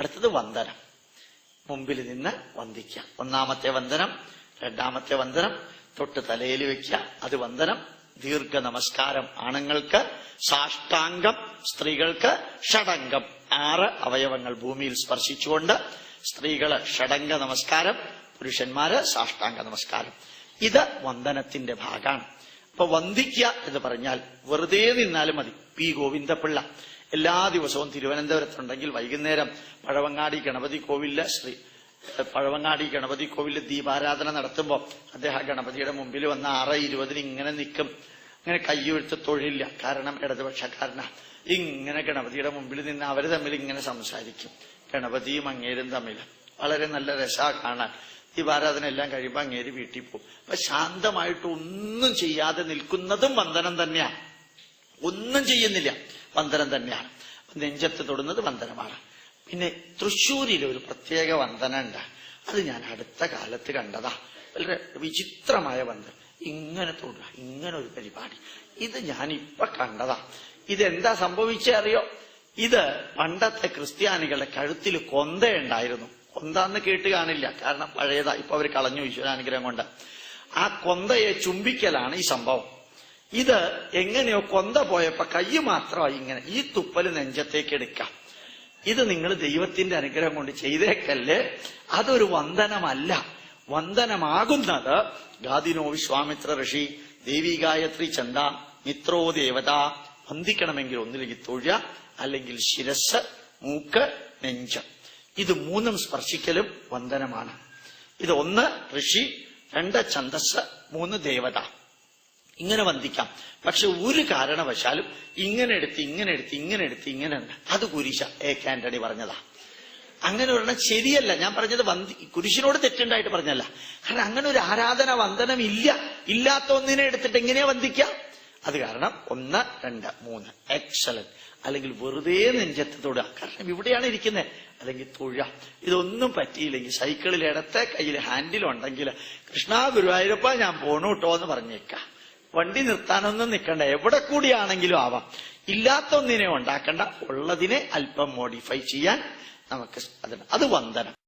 അടുത്തത് വന്ദനം. മുമ്പിൽ നിന്ന് വന്ദിക്കുക. ഒന്നാമത്തെ വന്ദനം രണ്ടാമത്തെ വന്ദനം തൊട്ട് തലയിൽ വെക്കുക. അത് വന്ദനം. ദീർഘ നമസ്കാരം ആണുങ്ങൾക്ക് സാഷ്ടാംഗം സ്ത്രീകൾക്ക് ഷടംഗം. ആറ് അവയവങ്ങൾ ഭൂമിയിൽ സ്പർശിച്ചുകൊണ്ട് സ്ത്രീകൾ ഷടംഗ നമസ്കാരം പുരുഷന്മാര് സാഷ്ടാംഗ നമസ്കാരം ഇത് വന്ദനത്തിന്റെ ഭാഗമാണ്. അപ്പൊ വന്ദിക്കുക എന്ന് പറഞ്ഞാൽ വെറുതെ നിന്നാലും മതി. പി ഗോവിന്ദപിള്ള. എല്ലാ ദിവസവും തിരുവനന്തപുരത്തുണ്ടെങ്കിൽ വൈകുന്നേരം പഴവങ്ങാടി ഗണപതി കോവിലെ ശ്രീ പഴവങ്ങാടി ഗണപതി കോവിലിൽ ദീപാരാധന നടത്തുമ്പോൾ അദ്ദേഹം ഗണപതിയുടെ മുമ്പിൽ വന്ന് ആറ് ഇരുപതിന് ഇങ്ങനെ നിൽക്കും. അങ്ങനെ കയ്യൊഴുത്ത് തൊഴിലില്ല. കാരണം ഇടതുപക്ഷക്കാരന. ഇങ്ങനെ ഗണപതിയുടെ മുമ്പിൽ നിന്ന് അവർ തമ്മിൽ ഇങ്ങനെ സംസാരിക്കും. ഗണപതിയും അങ്ങേരും തമ്മിൽ. വളരെ നല്ല രസ കാണാൻ. ദീപാരാധന എല്ലാം കഴിയുമ്പോൾ അങ്ങേര് വീട്ടിൽ പോകും. അപ്പൊ ശാന്തമായിട്ട് ഒന്നും ചെയ്യാതെ നിൽക്കുന്നതും വന്ദനം തന്നെയാണ്. ഒന്നും ചെയ്യുന്നില്ല. വന്ദനം തന്നെയാണ്. നെഞ്ചത്ത് തൊടുന്നത് വന്ദനമാണ്. പിന്നെ തൃശ്ശൂരിൽ ഒരു പ്രത്യേക വന്ദന ഉണ്ട് അത് ഞാൻ അടുത്ത കാലത്ത് കണ്ടതാ. വളരെ വിചിത്രമായ വന്ദനം. ഇങ്ങനെ തൊടുക ഇങ്ങനെ ഒരു പരിപാടി. ഇത് ഞാൻ ഇപ്പൊ കണ്ടതാ. ഇതെന്താ സംഭവിച്ചറിയോ ഇത് പണ്ടത്തെ ക്രിസ്ത്യാനികളുടെ കഴുത്തിൽ കൊന്തയുണ്ടായിരുന്നു. കൊന്താന്ന് കേട്ട് കാണില്ല. കാരണം പഴയതാ. ഇപ്പൊ അവർ കളഞ്ഞു ഈശ്വരാനുഗ്രഹം കൊണ്ട്. ആ കൊന്തയെ ചുംബിക്കലാണ് ഈ സംഭവം. ഇത് എങ്ങനെയോ കൊന്ത പോയപ്പോ കൈ മാത്രമായി ഇങ്ങനെ ഈ തുപ്പൽ നെഞ്ചത്തേക്ക് എടുക്കാം. ഇത് നിങ്ങൾ ദൈവത്തിന്റെ അനുഗ്രഹം കൊണ്ട് ചെയ്തേക്കല്ലേ? അതൊരു വന്ദനമല്ല. വന്ദനമാകുന്നത് ഗാദിനോ വിശ്വാമിത്ര ഋഷി ദേവി ഗായത്രി ചന്ദ മിത്രോ ദേവത വന്ദിക്കണമെങ്കിൽ ഒന്നില്ലെങ്കിൽ തൊഴ അല്ലെങ്കിൽ ശിരസ് മൂക്ക് നെഞ്ച്. ഇത് മൂന്നും സ്പർശിക്കലും വന്ദനമാണ്. ഇത് ഒന്ന് ഋഷി രണ്ട് ഛന്തസ് മൂന്ന് ദേവത. ഇങ്ങനെ വന്ദിക്കാം. പക്ഷെ ഒരു കാരണവശാലും ഇങ്ങനെ എടുത്ത് ഇങ്ങനെ എടുത്ത് ഇങ്ങനെ എടുത്ത് ഇങ്ങനെ അത് കുരിശ എ കാന്റണി പറഞ്ഞതാ. അങ്ങനെ ഒരെണ്ണം ശരിയല്ല. ഞാൻ പറഞ്ഞത് വന്ദി കുരിശിനോട് തെറ്റുണ്ടായിട്ട് പറഞ്ഞല്ല. കാരണം അങ്ങനെ ഒരു ആരാധന വന്ദനം ഇല്ല. ഇല്ലാത്ത ഒന്നിനെ എടുത്തിട്ട് എങ്ങനെയാ വന്ദിക്കാം? അത് കാരണം ഒന്ന് രണ്ട് മൂന്ന്. എക്സലന്റ് അല്ലെങ്കിൽ വെറുതെ നെഞ്ചത്ത് തൊടുക കാരണം ഇവിടെയാണ് ഇരിക്കുന്നത് അല്ലെങ്കിൽ തൊഴ. ഇതൊന്നും പറ്റിയില്ലെങ്കിൽ സൈക്കിളിൽ ഇടത്തെ കയ്യിൽ ഹാൻഡിൽ ഉണ്ടെങ്കിൽ കൃഷ്ണ ഗുരുവായൂരപ്പ ഞാൻ പോണു കേട്ടോ എന്ന് പറഞ്ഞേക്കാം. വണ്ടി നിർത്താനൊന്നും നിൽക്കണ്ട എവിടെ കൂടിയാണെങ്കിലും ആവാം. ഇല്ലാത്ത ഒന്നിനെ ഉണ്ടാക്കണ്ട. ഉള്ളതിനെ അല്പം മോഡിഫൈ ചെയ്യാൻ നമുക്ക് അത് വന്ദനം.